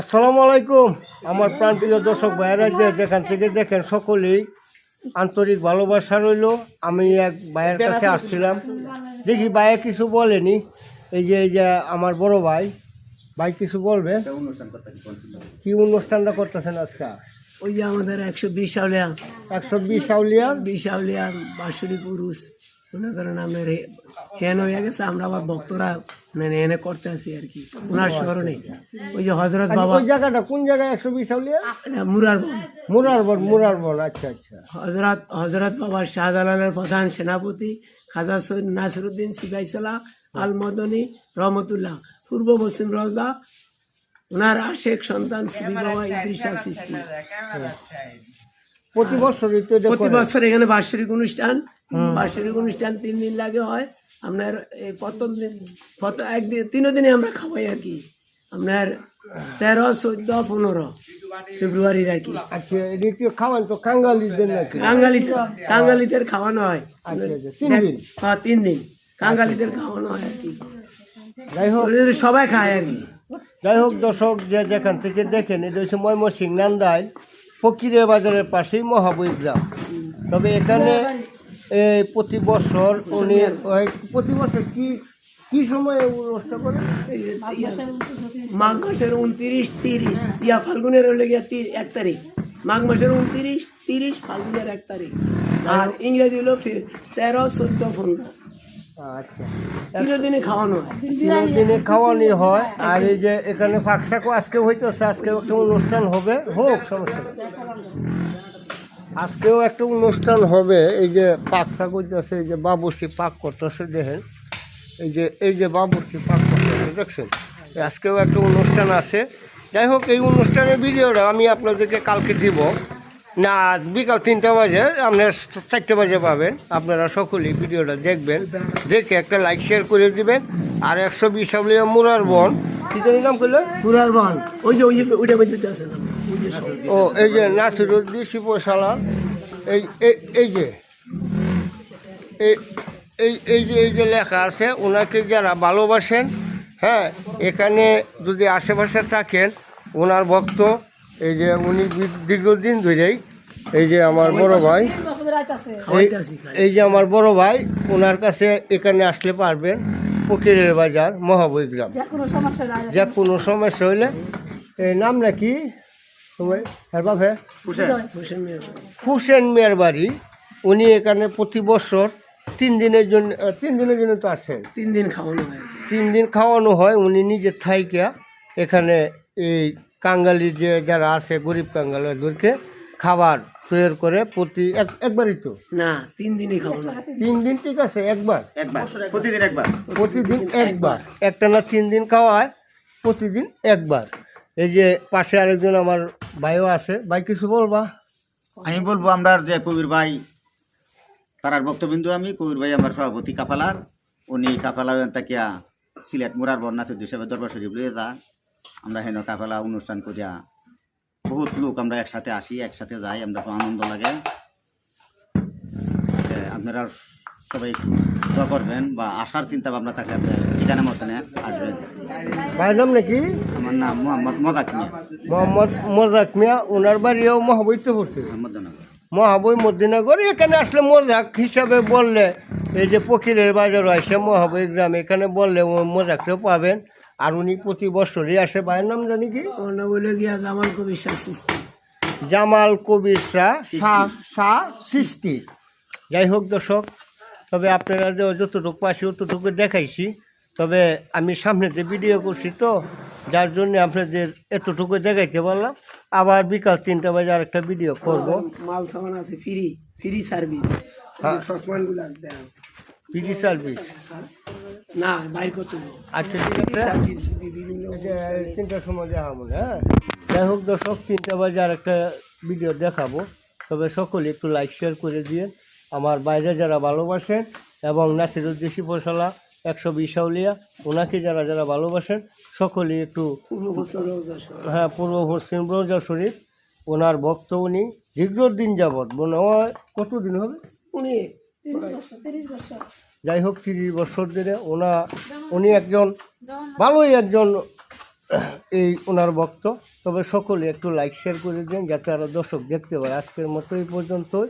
আসসালামু আলাইকুম। আমার প্রাণপ্রিয় দর্শক ভাইয়েরা যে যেখান থেকে দেখেন সকলেই আন্তরিক ভালোবাসা রইল। আমি এক ভাইয়ের কাছে আসছিলাম। দেখি ভাইয়া কিছু বলেনি। এই যে এই যে আমার বড় ভাই ভাই কিছু বলবে? কি অনুষ্ঠানটা করতেছেন আজকে? ওই যে আমাদের একশো বিশ আউলিয়া। একশো বিশ আউলিয়ার বিশ আউলিয়া বাঁশুরি পুরুষ মনে করেন আপনার হে- হেন হয়ে গেছে আমরা আবার ভক্তরা মানে এনে করতে আছি আর কি। ওনার স্মরণে। ওই যে হজরত আচ্ছা, বাবা ওই জায়গাটা কোন জায়গায় একশো বিশ আউলিয়া মুরার বন। মুরারবন মুরারবন আচ্ছা আচ্ছা। হজরত হজরত বাবা শাহজালালের প্রধান সেনাপতি খাজা সৈয়দ নাসিরুদ্দিন সিপাইসালা আল মদনী রহমতুল্লাহ পূর্ব পশ্চিম রওজা ওনার আশেক সন্তান সুবি বাবা ইদ্রিসা সিস্তি। প্রতি বছরই তো প্রতি বছর এখানে বার্ষিক অনুষ্ঠান বার্ষিক অনুষ্ঠান তিন দিন লাগে হয়। আপনার এই প্রথম দিন প্রথম একদিন তিন দিনে আমরা খাওয়াই আর কি। আপনার তেরো চোদ্দ পনেরো ফেব্রুয়ারির আর কি। আচ্ছা এটা খাওয়ান তো কাঙ্গালিদের কাঙ্গালিতে কাঙ্গালিদের খাওয়ানো হয়। আচ্ছা আচ্ছা তিন দিন? হ্যাঁ তিন দিন। কাঙ্গালিদের খাওয়ানো হয় আর কি। যাই হোক। সবাই খায় আর কি। যাই হোক দর্শক যে যেখান থেকে দেখেন এটা হচ্ছে ময়মনসিং নান্দাইল। ফকিরের বাজারের পাশেই মহাবই গ্রাম। তবে এখানে এই প্রতি বছর উনি প্রতি বছর কি কি সময়ে অনুষ্ঠান করে? মাঘ মাসের উনত্রিশ, তিরিশ। ইয়া ফাল্গুনের হলে গিয়া এক তারিখ। মাঘ মাসের উনত্রিশ, তিরিশ, ফাল্গুনের এক তারিখ। আর ইংরেজি হলো তেরো, চোদ্দ পনেরো আচ্ছা। খাওয়ানো হয়। তিন দিনে খাওয়ানি হয় আর এই যে এখানে ফাঁকশাকও আজকে হইতেছে আজকে একটা অনুষ্ঠান হবে। হোক সমস্যা আজকেও একটা অনুষ্ঠান হবে এই যে পাক শাক হইতেছে এই যে বাবুসি পাক করতেছে দেখেন। এই যে এই যে বাবুসি পাক করতেছে দেখছেন? আজকেও একটা অনুষ্ঠান আছে। যাই হোক এই অনুষ্ঠানের ভিডিওটা আমি আপনাদেরকে কালকে দিব। না বিকাল তিনটা বাজে আপনার চারটে বাজে পাবেন। আপনারা সকলেই ভিডিওটা দেখবেন দেখে একটা লাইক শেয়ার করে দিবেন। আর একশো বিশ আবলিয়া মুরার বন। কি জানি নাম করলে বল ওই যে ওই ওইটা আছে। ও এই যে শিবশালা এই এই যে এই এই এই যে এই যে লেখা আছে ওনাকে যারা ভালোবাসেন হ্যাঁ এখানে যদি আশেপাশে থাকেন ওনার ভক্ত এই যে উনি দীর্ঘদিন ধরেই এই যে আমার বড় ভাই এই যে আমার বড় ভাই ওনার কাছে এখানে আসলে পারবেন ফকিরের বাজার মহাবই গ্রাম। যে কোনো সমস্যা হইলে এই নাম নাকি? হ্যাঁ হোসেন। মিয়া। হুসেন মিয়ার বাড়ি। উনি এখানে প্রতি বছর তিন দিনের জন্য তিন দিনের জন্য তো আসেন। তিন দিন খাওয়ানো হয়। তিন দিন খাওয়ানো হয় উনি নিজে থাইকা এখানে এই কাঙ্গালি যে যারা আছে গরিব কাঙ্গালিদেরকে খাবার তৈরি করে প্রতি এক একবারই তো। না তিন দিনই খাওয়ানো হয় তিন দিন ঠিক আছে একবার। একবার। প্রতিদিন একবার। প্রতিদিন একবার। একটা না তিন দিন খাওয়ায় প্রতিদিন একবার। এই যে পাশে আরেকজন আমার ভাইও আছে। ভাই কিছু বলবা? আমি বলব আমরা যে কবির ভাই তারার বক্তবিন্দু আমি কবির ভাই আমার সভাপতি কাফালার। উনি কাফালা তাকিয়া সিলেট মুরার বন্যা চৌধুরী হিসাবে দরবার শরীফ লিয়ে যা আমরা হেন কাফালা অনুষ্ঠান করিয়া বহুত লোক আমরা একসাথে আসি একসাথে যাই আমরা খুব আনন্দ লাগে। আপনারা সবাই দোয়া করবেন বা আসার চিন্তা ভাবনা থাকলে আপনার ঠিকানা মতনে আসবেন। ভাইয়ের নাম নাকি? আমার নাম মোহাম্মদ মদাক মিয়া। মোহাম্মদ মোজাক মিয়া ওনার বাড়িও মহাবৈতে পড়ছে মধ্যনগর মহাবই মদিনগর এখানে আসলে মজাক হিসাবে বললে এই যে পকিরের বাজার আছে মহাবই গ্রাম এখানে বললে মজাকটাও পাবেন। আর উনি প্রতি বছরই আসে ভাইয়ের নাম জানি কি? বলে গিয়া জামাল কবির শাহ সিস্তি জামাল কবির শাহ শাহ শাহ সৃষ্টি। যাই হোক দর্শক তবে আপনারা যে যতটুকু পাশে অতটুকু দেখাইছি। তবে আমি সামনেতে ভিডিও করছি তো যার জন্য আপনাদের এতটুকু দেখাইতে পারলাম। আবার বিকাল তিনটা বাজে আরেকটা ভিডিও করব। মাল সামান আছে ফ্রি ফ্রি সার্ভিস হ্যাঁ। দেন। সার্ভিস না বাইর করতে আচ্ছা তিনটার সময় দেখা মনে হ্যাঁ? যাই হোক দর্শক তিনটা বাজে আর একটা ভিডিও দেখাবো। তবে সকলে একটু লাইক শেয়ার করে দিয়ে আমার বাইরে যারা ভালোবাসেন এবং নাসির নাসিরুদ্দিন শিবশালা একশো বিশাউলিয়া ওনাকে যারা যারা ভালোবাসেন সকলেই একটু। হ্যাঁ পূর্ব পশ্চিম রোজা শরীফ ওনার ভক্ত উনি দীর্ঘদিন যাবৎ। মনে হয় কতদিন হবে? উনি যাই হোক তিরিশ বছর ধরে ওনা, উনি একজন ভালোই একজন, এই ওনার ভক্ত। তবে সকলে একটু লাইক শেয়ার করে দিন যাতে আরও দর্শক দেখতে পায়। আজকের মতো এই পর্যন্তই।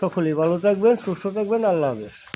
সকলেই ভালো থাকবেন, সুস্থ থাকবেন। আল্লাহ হাফেজ।